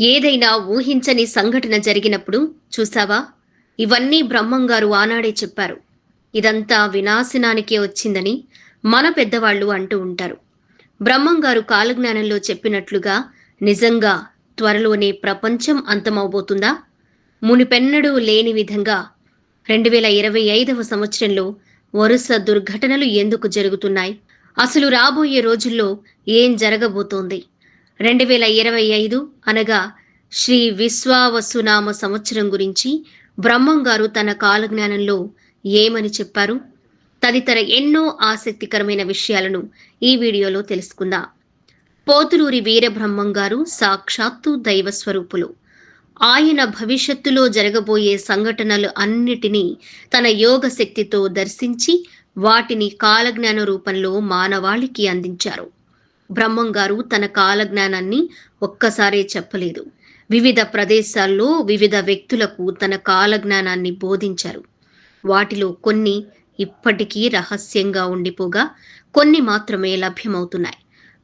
ఏదైనా ఊహించని సంఘటన జరిగినప్పుడు చూసావా? ఇవన్నీ బ్రహ్మంగారు ఆనాడే చెప్పారు. ఇదంతా వినాశనానికే వచ్చిందని మన పెద్దవాళ్ళు అంటూ ఉంటారు. బ్రహ్మంగారు కాలజ్ఞానంలో చెప్పినట్లుగా నిజంగా త్వరలోనే ప్రపంచం అంతమవబోతుందా? మునిపెన్నడూ లేని విధంగా రెండు వేల ఇరవై ఐదవ సంవత్సరంలో వరుస దుర్ఘటనలు ఎందుకు జరుగుతున్నాయి? అసలు రాబోయే రోజుల్లో ఏం జరగబోతోంది? రెండు వేల ఇరవై ఐదు అనగా శ్రీ విశ్వావసునామ సంవత్సరం గురించి బ్రహ్మం గారు తన కాలజ్ఞానంలో ఏమని చెప్పారు? తదితర ఎన్నో ఆసక్తికరమైన విషయాలను ఈ వీడియోలో తెలుసుకుందాం. పోతులూరి వీరబ్రహ్మం గారు సాక్షాత్తు దైవ స్వరూపులు ఆయన భవిష్యత్తులో జరగబోయే సంఘటనలు అన్నిటినీ తన యోగ శక్తితో దర్శించి వాటిని కాలజ్ఞాన రూపంలో మానవాళికి అందించారు. బ్రహ్మం గారు తన కాలజ్ఞానాన్ని ఒక్కసారే చెప్పలేదు. వివిధ ప్రదేశాల్లో వివిధ వ్యక్తులకు తన కాలజ్ఞానాన్ని బోధించారు. వాటిలో కొన్ని ఇప్పటికీ రహస్యంగా ఉండిపోగా కొన్ని మాత్రమే లభ్యమవుతున్నాయి.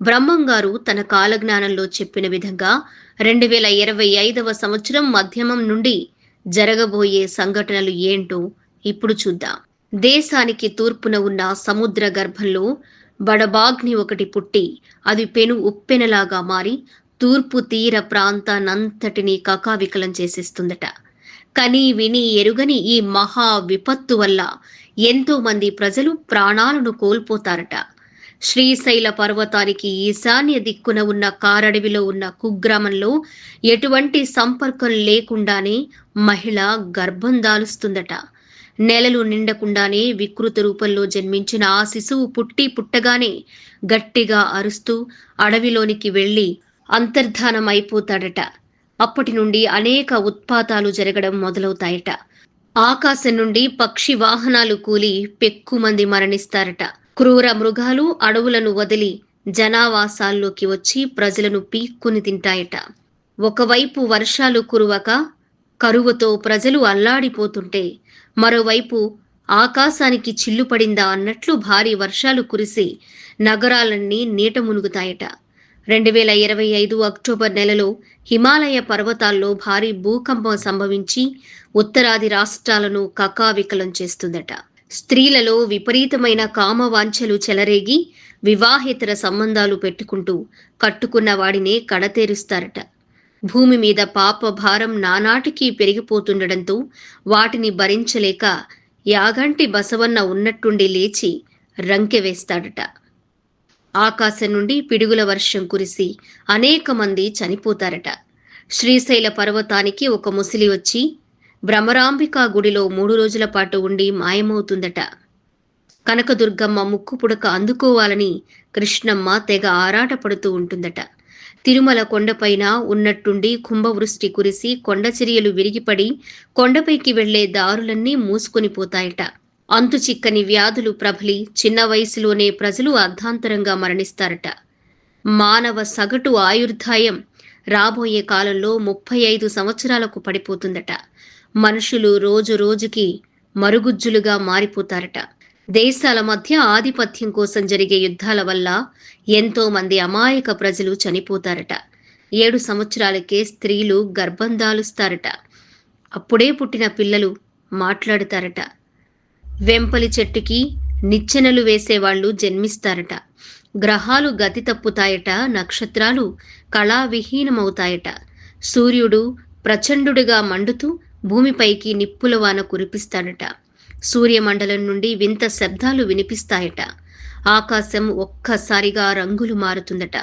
బ్రహ్మం గారు తన కాలజ్ఞానంలో చెప్పిన విధంగా రెండు వేల ఇరవై ఐదవ సంవత్సరం మధ్యమం నుండి జరగబోయే సంఘటనలు ఏంటో ఇప్పుడు చూద్దాం. దేశానికి తూర్పున ఉన్న సముద్ర గర్భంలో బడబాగ్ని ఒకటి పుట్టి అది పెను ఉప్పెనలాగా మారి తూర్పు తీర ప్రాంతానంతటినీ కకావికలం చేసేస్తుందట. కని విని ఎరుగని ఈ మహా విపత్తు వల్ల ఎంతో మంది ప్రజలు ప్రాణాలను కోల్పోతారట. శ్రీశైల పర్వతానికి ఈశాన్య దిక్కున ఉన్న కారడవిలో ఉన్న కుగ్రామంలో ఎటువంటి సంపర్కం లేకుండానే మహిళ గర్భం దాలుస్తుందట. నెలలు నిండకుండానే వికృత రూపంలో జన్మించిన ఆ శిశువు పుట్టి పుట్టగానే గట్టిగా అరుస్తూ అడవిలోనికి వెళ్ళి అంతర్ధానం అయిపోతాడట. అప్పటి నుండి అనేక ఉత్పాతాలు జరగడం మొదలవుతాయట. ఆకాశం నుండి పక్షి వాహనాలు కూలి పెక్కుమంది మరణిస్తారట. క్రూర మృగాలు అడవులను వదిలి జనావాసాల్లోకి వచ్చి ప్రజలను పీక్కుని తింటాయట. ఒకవైపు వర్షాలు కురువక కరువుతో ప్రజలు అల్లాడిపోతుంటే మరోవైపు ఆకాశానికి చిల్లు పడిందా అన్నట్లు భారీ వర్షాలు కురిసి నగరాలన్నీ నీట మునుగుతాయట. రెండు వేల ఇరవై ఐదు అక్టోబర్ నెలలో హిమాలయ పర్వతాల్లో భారీ భూకంపం సంభవించి ఉత్తరాది రాష్ట్రాలను కకావికలం చేస్తుందట. స్త్రీలలో విపరీతమైన కామవాంఛలు చెలరేగి వివాహేతర సంబంధాలు పెట్టుకుంటూ కట్టుకున్న వాడినే కడతేరుస్తారట. భూమి మీద పాప భారం నానాటికి పెరిగిపోతుండడంతో వాటిని భరించలేక యాగంటి బసవన్న ఉన్నట్టుండి లేచి రంకె వేస్తాడట. ఆకాశం నుండి పిడుగుల వర్షం కురిసి అనేక మంది చనిపోతారట. శ్రీశైల పర్వతానికి ఒక ముసిలి వచ్చి భ్రమరాంబికా గుడిలో మూడు రోజుల పాటు ఉండి మాయమవుతుందట. కనకదుర్గమ్మ ముక్కు పుడక అందుకోవాలని కృష్ణమ్మ తెగ ఆరాటపడుతూ ఉంటుందట. తిరుమల కొండపైన ఉన్నట్టుండి కుంభవృష్టి కురిసి కొండచరియలు విరిగిపడి కొండపైకి వెళ్ళే దారులన్నీ మూసుకొని పోతాయట. అంతు చిక్కని వ్యాధులు ప్రబలి చిన్న వయసులోనే ప్రజలు అర్ధాంతరంగా మరణిస్తారట. మానవ సగటు ఆయుర్దాయం రాబోయే కాలంలో ముప్పై ఐదు సంవత్సరాలకు పడిపోతుందట. మనుషులు రోజు రోజుకి మరుగుజ్జులుగా మారిపోతారట. దేశాల మధ్య ఆధిపత్యం కోసం జరిగే యుద్ధాల వల్ల ఎంతో మంది అమాయక ప్రజలు చనిపోతారట. ఏడు సంవత్సరాలకే స్త్రీలు గర్భం దాలుస్తారట అప్పుడే పుట్టిన పిల్లలు మాట్లాడతారట. వెంపలి చెట్టుకి నిచ్చెనలు వేసేవాళ్ళు జన్మిస్తారట. గ్రహాలు గతి తప్పుతాయట నక్షత్రాలు కళావిహీనమవుతాయట. సూర్యుడు ప్రచండుడిగా మండుతూ భూమిపైకి నిప్పుల వాన కురిపిస్తాడట. సూర్యమండలం నుండి వింత శబ్దాలు వినిపిస్తాయట. ఆకాశం ఒక్కసారిగా రంగులు మారుతుందట.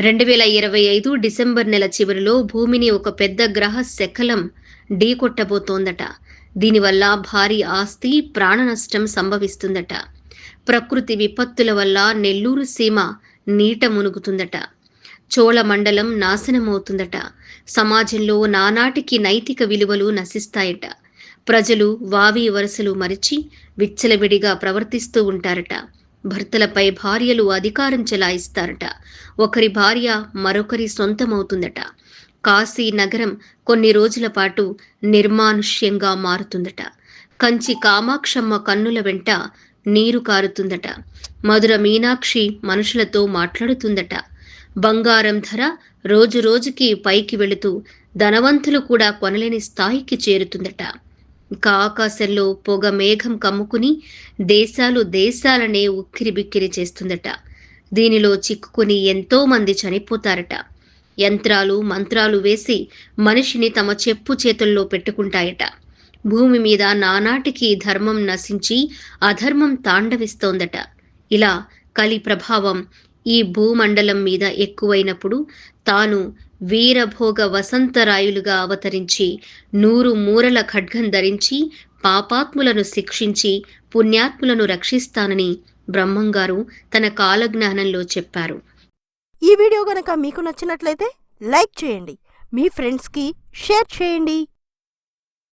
రెండు వేల ఇరవై ఐదు డిసెంబర్ నెల చివరిలో భూమిని ఒక పెద్ద గ్రహ శకలం ఢీకొట్టబోతోందట. దీనివల్ల భారీ ఆస్తి ప్రాణ నష్టం సంభవిస్తుందట. ప్రకృతి విపత్తుల వల్ల నెల్లూరు సీమ నీట మునుగుతుందట. చోళ మండలం నాశనమవుతుందట. సమాజంలో నానాటికి నైతిక విలువలు నశిస్తాయట. ప్రజలు వావి వరసలు మరిచి విచ్చలవిడిగా ప్రవర్తిస్తూ ఉంటారట. భర్తలపై భార్యలు అధికారం చెలాయిస్తారట. ఒకరి భార్య మరొకరి సొంతమవుతుందట. కాశీ నగరం కొన్ని రోజుల పాటు నిర్మానుష్యంగా మారుతుందట. కంచి కామాక్షమ్మ కన్నుల వెంట నీరు కారుతుందట. మధుర మీనాక్షి మనుషులతో మాట్లాడుతుందట. బంగారం ధర రోజు రోజుకి పైకి వెళుతూ ధనవంతులు కూడా కొనలేని స్థాయికి చేరుతుందట. ఇంకా ఆకాశంలో పొగ మేఘం కమ్ముకుని దేశాలు దేశాలనే ఉక్కిరి బిక్కిరి చేస్తుందట. దీనిలో చిక్కుకుని ఎంతో మంది చనిపోతారట. యంత్రాలు మంత్రాలు వేసి మనిషిని తమ చెప్పు చేతుల్లో పెట్టుకుంటాయట. భూమి మీద నానాటికి ధర్మం నశించి అధర్మం తాండవిస్తోందట. ఇలా కలి ప్రభావం ఈ భూమండలం మీద ఎక్కువైనప్పుడు తాను వీరభోగ వసంతరాయులుగా అవతరించి నూరు మూరల ఖడ్గం ధరించి పాపాత్ములను శిక్షించి పుణ్యాత్ములను రక్షిస్తానని బ్రహ్మంగారు తన కాలజ్ఞానంలో చెప్పారు. ఈ వీడియో గనక మీకు నచ్చినట్లయితే లైక్ చేయండి. మీ ఫ్రెండ్స్కి షేర్ చేయండి.